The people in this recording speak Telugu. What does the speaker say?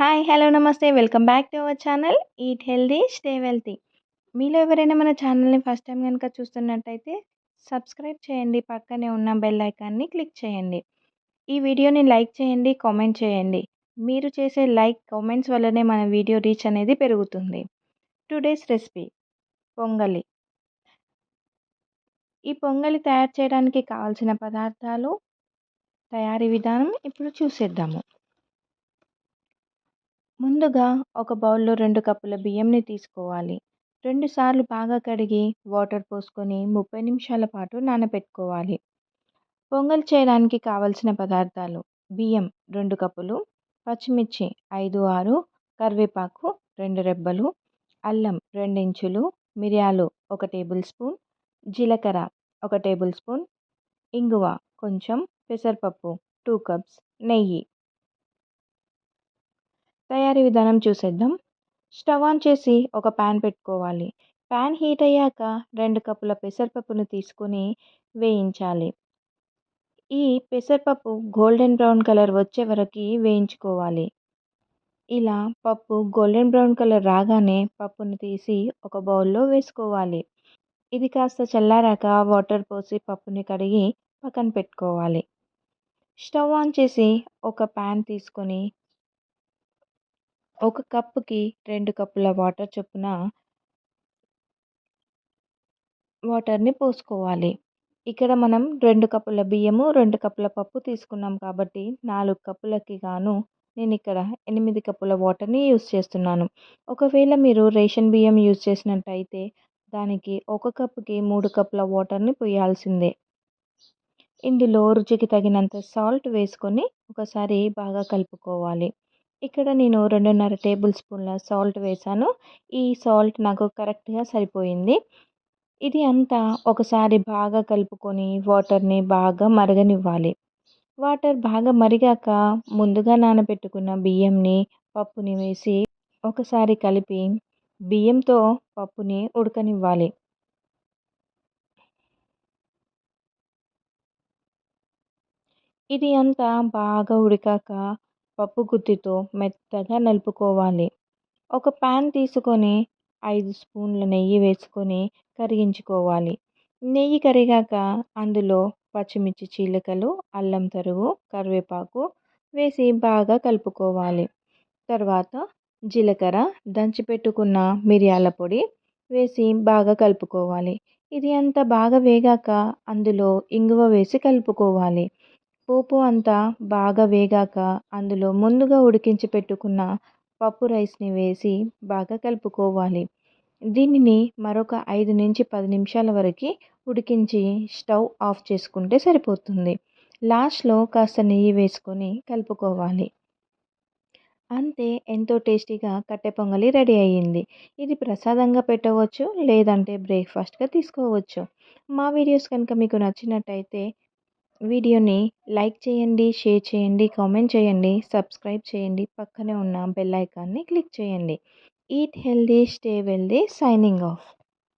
హాయ్ హలో నమస్తే. Welcome back to our channel eat healthy stay wealthy మీలో ఎవరైనా మన ఛానల్ని ఫస్ట్ టైం కనుక చూస్తున్నట్టయితే సబ్స్క్రైబ్ చేయండి. పక్కనే ఉన్న బెల్ ఐకాన్ని క్లిక్ చేయండి. ఈ వీడియోని లైక్ చేయండి కామెంట్ చేయండి. మీరు చేసే లైక్ కామెంట్స్ వల్లనే మన వీడియో రీచ్ అనేది పెరుగుతుంది. టుడేస్ రెసిపీ పొంగలి. ఈ పొంగలి తయారు చేయడానికి కావాల్సిన పదార్థాలు తయారీ విధానం ఇప్పుడు చూసేద్దాము. ముందుగా ఒక బౌల్లో రెండు కప్పుల బియ్యంని తీసుకోవాలి. రెండుసార్లు బాగా కడిగి వాటర్ పోసుకొని ముప్పై నిమిషాల పాటు నానబెట్టుకోవాలి. పొంగల్ చేయడానికి కావలసిన పదార్థాలు బియ్యం రెండు కప్పులు పచ్చిమిర్చి ఐదు ఆరు కరివేపాకు రెండు రెబ్బలు అల్లం రెండించులు మిరియాలు ఒక టేబుల్ స్పూన్ జీలకర్ర ఒక టేబుల్ స్పూన్ ఇంగువ కొంచెం పెసరపప్పు టూ కప్స్ నెయ్యి తయారీ విధానం చూసేద్దాం. స్టవ్ ఆన్ చేసి ఒక ప్యాన్ పెట్టుకోవాలి. ప్యాన్ హీట్ అయ్యాక రెండు కప్పుల పెసరపప్పును తీసుకొని వేయించాలి. ఈ పెసరపప్పు గోల్డెన్ బ్రౌన్ కలర్ వచ్చే వరకు వేయించుకోవాలి. ఇలా పప్పు గోల్డెన్ బ్రౌన్ కలర్ రాగానే పప్పును తీసి ఒక బౌల్లో వేసుకోవాలి. ఇది కాస్త చల్లారాక వాటర్ పోసి పప్పుని కడిగి పక్కన పెట్టుకోవాలి. స్టవ్ ఆన్ చేసి ఒక ప్యాన్ తీసుకొని ఒక కప్పుకి రెండు కప్పుల వాటర్ చొప్పున వాటర్ని పోసుకోవాలి. ఇక్కడ మనం రెండు కప్పుల బియ్యము రెండు కప్పుల పప్పు తీసుకున్నాం కాబట్టి నాలుగు కప్పులకి గాను నేను ఇక్కడ ఎనిమిది కప్పుల వాటర్ని యూస్ చేస్తున్నాను. ఒకవేళ మీరు రేషన్ బియ్యం యూస్ చేసినట్టయితే దానికి ఒక కప్పుకి మూడు కప్పుల వాటర్ని పోయాల్సిందే. ఇందులో రుచికి తగినంత సాల్ట్ వేసుకొని ఒకసారి బాగా కలుపుకోవాలి. ఇక్కడ నేను రెండున్నర టేబుల్ స్పూన్ల సాల్ట్ వేసాను. ఈ సాల్ట్ నాకు కరెక్ట్గా సరిపోయింది. ఇది అంతా ఒకసారి బాగా కలుపుకొని వాటర్ని బాగా మరగనివ్వాలి. వాటర్ బాగా మరిగాక ముందుగా నానబెట్టుకున్న బియ్యంని పప్పుని వేసి ఒకసారి కలిపి బియ్యంతో పప్పుని ఉడకనివ్వాలి. ఇది అంతా బాగా ఉడికాక పప్పు గుత్తితో మెత్తగా నలుపుకోవాలి. ఒక ప్యాన్ తీసుకొని ఐదు స్పూన్ల నెయ్యి వేసుకొని కరిగించుకోవాలి. నెయ్యి కరిగాక అందులో పచ్చిమిర్చి చీలికలు అల్లం తరుగు కరివేపాకు వేసి బాగా కలుపుకోవాలి. తర్వాత జీలకర్ర దంచిపెట్టుకున్న మిరియాల పొడి వేసి బాగా కలుపుకోవాలి. ఇది అంతా బాగా వేగాక అందులో ఇంగువ వేసి కలుపుకోవాలి. పోపు అంతా బాగా వేగాక అందులో ముందుగా ఉడికించి పెట్టుకున్న పప్పు రైస్ని వేసి బాగా కలుపుకోవాలి. దీనిని మరొక ఐదు నుంచి పది నిమిషాల వరకు ఉడికించి స్టవ్ ఆఫ్ చేసుకుంటే సరిపోతుంది. లాస్ట్లో కాస్త నెయ్యి వేసుకొని కలుపుకోవాలి. అంతే ఎంతో టేస్టీగా కట్టె పొంగలి రెడీ అయ్యింది. ఇది ప్రసాదంగా పెట్టవచ్చు లేదంటే బ్రేక్ఫాస్ట్గా తీసుకోవచ్చు. మా వీడియోస్ కనుక మీకు నచ్చినట్టయితే వీడియోని లైక్ చేయండి షేర్ చేయండి కామెంట్ చేయండి సబ్స్క్రైబ్ చేయండి. పక్కనే ఉన్న బెల్ ఐకాన్ని క్లిక్ చేయండి. Eat healthy stay wealthy signing off.